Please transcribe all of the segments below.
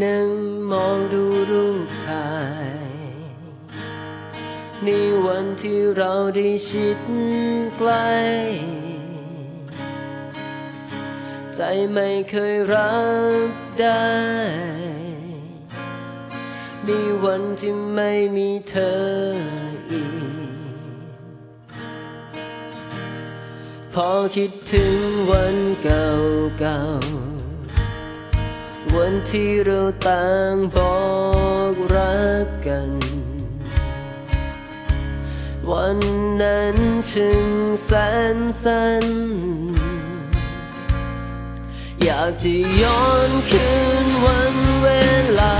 นั่งมองดูรูปถ่าย ในวันที่เราได้ชิดใกล้ ใจไม่เคยรับได้ในวันที่ไม่มีเธออีก พอคิดถึงวันเก่าๆ วันที่เราต่างบอกรักกัน วันนั้นช่างแสนสั้น อยากจะย้อนคืนวันเวลา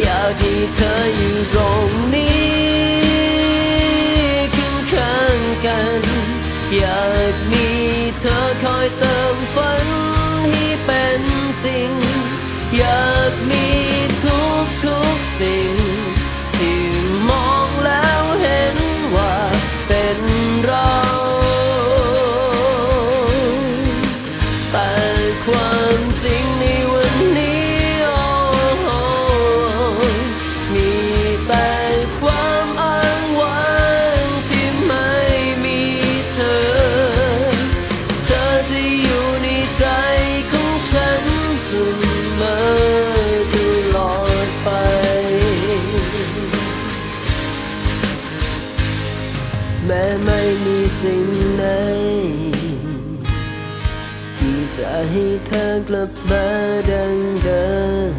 อยากให้เธออยู่ตรงนี้ข้างๆกัน อยากมีเธอคอยเติมฝันให้เป็นจริง อยากมี ม้ไม่มีสิ่งไหน ที่จะให้เธอกลับมาดังเดิม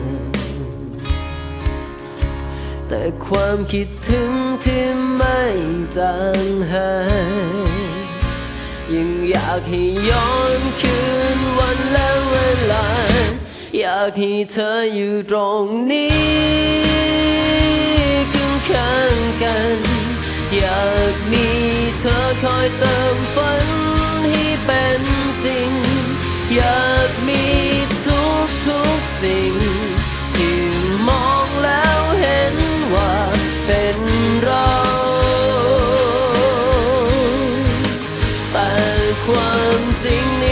แต่ความคิดถึงที่ไม่จางหายยังอยากให้ย้อนคืนวันและเวลา อยากให้เธออยู่ตรงนี้ข้างๆกันอยาก อยเติมฝันให้เป็นจริง อยากมีทุกทุกสิ่ง ที่มองแล้วเห็นว่าเป็นเรา แต่ความจริง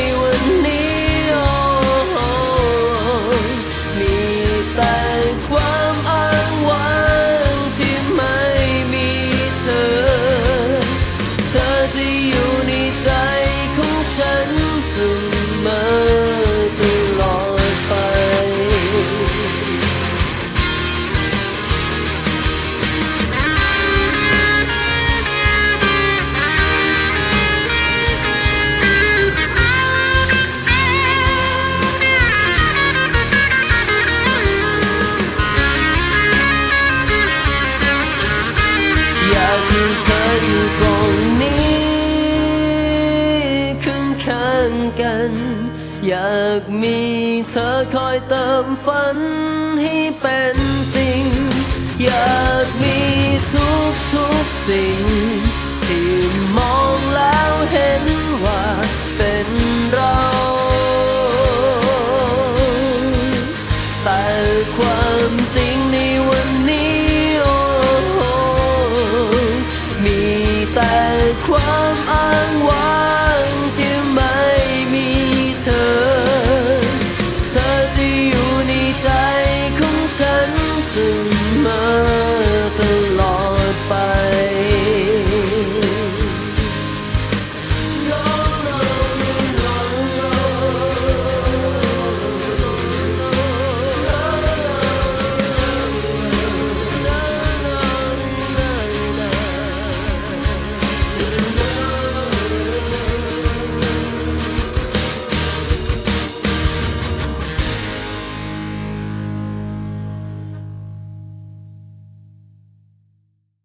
กัน อยากมีเธอคอยเติมฝันให้เป็นจริง อยากมีทุกทุกๆสิ่ง ที่มองแล้วเห็นว่าเป็นเราแต่ความ 怎么